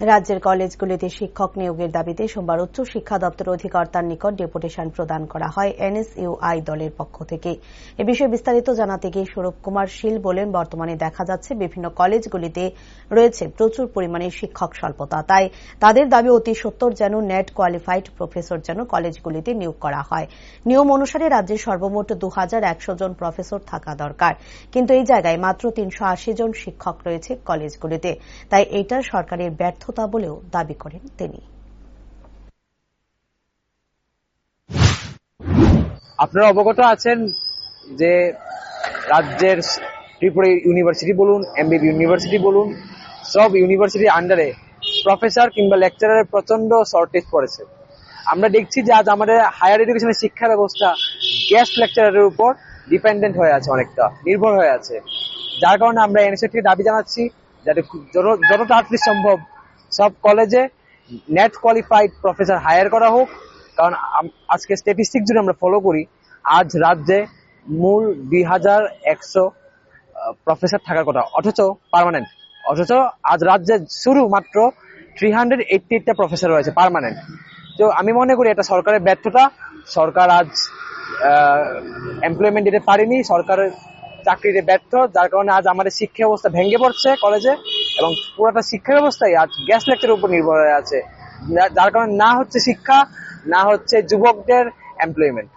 রাজ্যের কলেজগুলিতে শিক্ষক নিয়োগের দাবিতে সোমবার উচ্চ শিক্ষা দপ্তর অধিকর্তার নিকট ডেপুটেশন প্রদান করা হয় এনএসইউআই দলের পক্ষ থেকে। এ বিষয়ে বিস্তারিত জানাতে গিয়ে সৌরভ কুমার শীল বলেন, বর্তমানে দেখা যাচ্ছে বিভিন্ন কলেজগুলিতে রয়েছে প্রচুর পরিমাণে শিক্ষক স্বল্পতা। তাই তাদের দাবি অতি সত্তর যেন নেট কোয়ালিফাইড প্রফেসর যেন কলেজগুলিতে নিয়োগ করা হয়। নিয়ম অনুসারে রাজ্যে সর্বমোট দু হাজার একশো জন প্রফেসর থাকা দরকার। কিন্তু এই জায়গায় মাত্র তিনশো আশি জন শিক্ষক রয়েছে কলেজগুলিতে। তাই এটা সরকারের ব্যর্থ ব্যর্থতা বলেও দাবি করেন তিনি। আপনারা অবগত আছেন যে রাজ্যের ত্রিপুরা ইউনিভার্সিটি বলুন, এমবিবি ইউনিভার্সিটি বলুন, সব ইউনিভার্সিটির আন্ডারে প্রফেসর কিংবা লেকচারারের প্রচণ্ড শর্টেজ পড়েছে। আমরা দেখছি যে আজ আমাদের হায়ার এডুকেশনের শিক্ষা ব্যবস্থা গেস্ট লেকচারের উপর ডিপেন্ডেন্ট হয়ে আছে অনেকটা, নির্ভর হয়ে আছে। যার কারণে আমরা এনএসএ থেকে দাবি জানাচ্ছি যাতে যত তাড়াতাড়ি সম্ভব সব কলেজে নেট কোয়ালিফাইড প্রফেসর হায়ার করা হোক, কারণ আজকে স্ট্যাটিস্টিক যদি আমরা ফলো করি, আজ রাজ্যে মূল দুই হাজার একশো প্রফেসর থাকার কথা, অথচ পারমানেন্ট অথচ আজ রাজ্যে শুরু মাত্র থ্রি হান্ড্রেড এইটটি এইটটা প্রফেসর রয়েছে পারমানেন্ট তো আমি মনে করি এটা সরকারের ব্যর্থতা, সরকার আজ এমপ্লয়মেন্ট দিতে পারেনি, সরকারের চাকরিতে ব্যর্থ, যার কারণে আজ আমাদের শিক্ষা ব্যবস্থা ভেঙে পড়ছে কলেজে। এবং পুরোটা শিক্ষা ব্যবস্থাই আজ গ্যাস লেকের উপর নির্ভর হয়ে আছে। যার কারণে না হচ্ছে শিক্ষা, না হচ্ছে যুবকদের এমপ্লয়মেন্ট